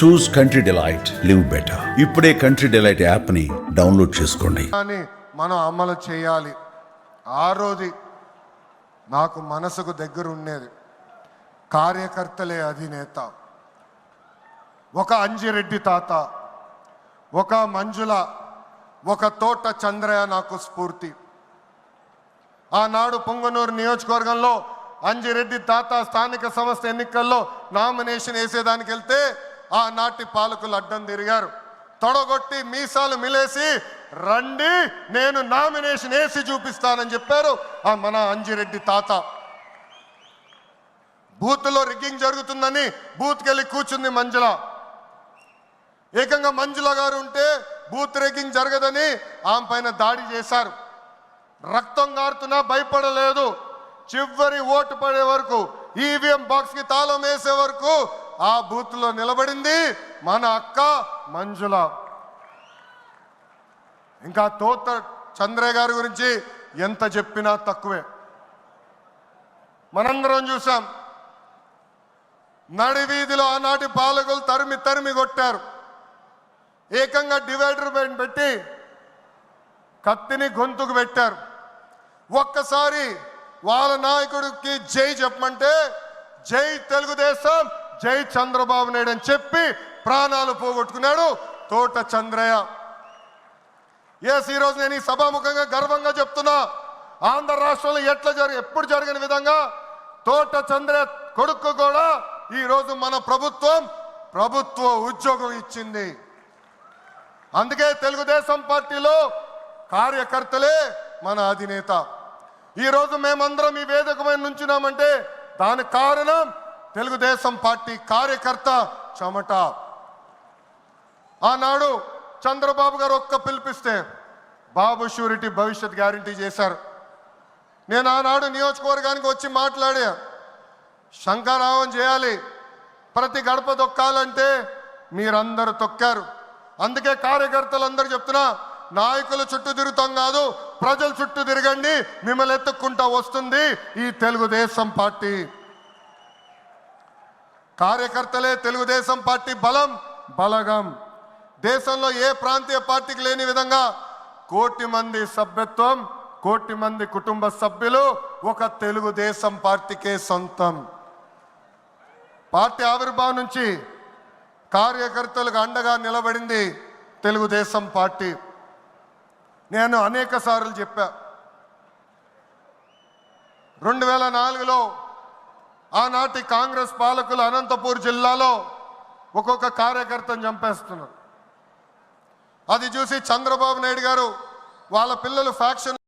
Choose Country Delight live better ఇప్పుడే country delight యాప్ని download చేసుకోండి. కానీ మనం అమలు చేయాలి. ఆ రోజు నాకు మనసుకు దగ్గర ఉండేది. కార్యకర్తలే అధినేత. ఒక అంజిరెడ్డి తాత ఒక మంజుల ఒక తోట చంద్రయ్య నాకు స్ఫూర్తి. ఆనాడు పొంగనూరు నియోజకవర్గంలో అంజిరెడ్డి తాత స్థానిక సంస్థ ఎన్నికల్లో నామినేషన్ వేసేదానికి వెళ్తే ఆనాటి పాలకులు అడ్డం తిరిగారు. తొడగొట్టి మీసాలు మిలేసి రండి నేను నామినేషన్ వేసి చూపిస్తానని చెప్పారు ఆ మన అంజిరెడ్డి తాత. బూత్లో రిగ్గింగ్ జరుగుతుందని బూత్కెళ్ళి కూర్చుంది మంజుల. ఏకంగా మంజుల గారు ఉంటే బూత్ రిగ్గింగ్ జరగదని ఆమె పైన దాడి చేశారు. రక్తం గారుతున్నా భయపడలేదు. చివరి ఓటు పడే వరకు ఈవీఎం బాక్స్కి తాళం వేసే వరకు ఆ బూత్లో నిలబడింది మన అక్క మంజుల. ఇంకా తోత చంద్రయ్య గారి గురించి ఎంత చెప్పినా తక్కువే. మనందరం చూసాం. నడి వీధిలో ఆనాటి పాలకులు తరిమి తరిమి కొట్టారు. ఏకంగా డివైడర్ పైన పెట్టి కత్తిని గొంతుకు పెట్టారు. ఒక్కసారి వాళ్ళ నాయకుడికి జై చెప్పమంటే జై తెలుగుదేశం జై చంద్రబాబు నాయుడు అని చెప్పి ప్రాణాలు పోగొట్టుకున్నాడు తోట చంద్రయ్య. ఎస్ ఈరోజు నేను ఈ సభాముఖంగా గర్వంగా చెప్తున్నా. ఆంధ్ర రాష్ట్రంలో ఎట్లా జరిగి ఎప్పుడు జరిగిన విధంగా తోట చంద్రయ్య కొడుకు కూడా ఈరోజు మన ప్రభుత్వం ప్రభుత్వ ఉద్యోగం ఇచ్చింది. అందుకే తెలుగుదేశం పార్టీలో కార్యకర్తలే మన అధినేత. ఈరోజు మేమందరం ఈ వేదిక మీద నుంచున్నామంటే దానికి కారణం తెలుగుదేశం పార్టీ కార్యకర్త చెమట. ఆనాడు చంద్రబాబు గారు ఒక్క పిలిపిస్తే బాబు షూరిటీ భవిష్యత్ గ్యారంటీ చేశారు. నేను ఆనాడు నియోజకవర్గానికి వచ్చి మాట్లాడా శంకారావం చేయాలి. ప్రతి గడప తొక్కాలంటే మీరందరూ తొక్కారు. అందుకే కార్యకర్తలందరూ చెప్తున్నా నాయకుల చుట్టూ తిరుగుతాం కాదు ప్రజల చుట్టూ తిరగండి మిమ్మల్ని ఎత్తుక్కుంటా వస్తుంది ఈ తెలుగుదేశం పార్టీ. కార్యకర్తలే తెలుగుదేశం పార్టీ బలం. బలగం. దేశంలో ఏ ప్రాంతీయ పార్టీకి లేని విధంగా కోటి మంది సభ్యత్వం కోటి మంది కుటుంబ సభ్యులు ఒక తెలుగుదేశం పార్టీకే సొంతం. పార్టీ ఆవిర్భావం నుంచి కార్యకర్తలకు అండగా నిలబడింది తెలుగుదేశం పార్టీ. నేను అనేక సార్లు చెప్పా. రెండు వేల నాలుగులో ఆనాటి కాంగ్రెస్ పాలకులు అనంతపూర్ జిల్లాలో ఒక్కొక్క కార్యకర్తను చంపేస్తున్నారు. అది చూసి చంద్రబాబు నాయుడు గారు వాళ్ళ పిల్లలు ఫ్యాక్షన్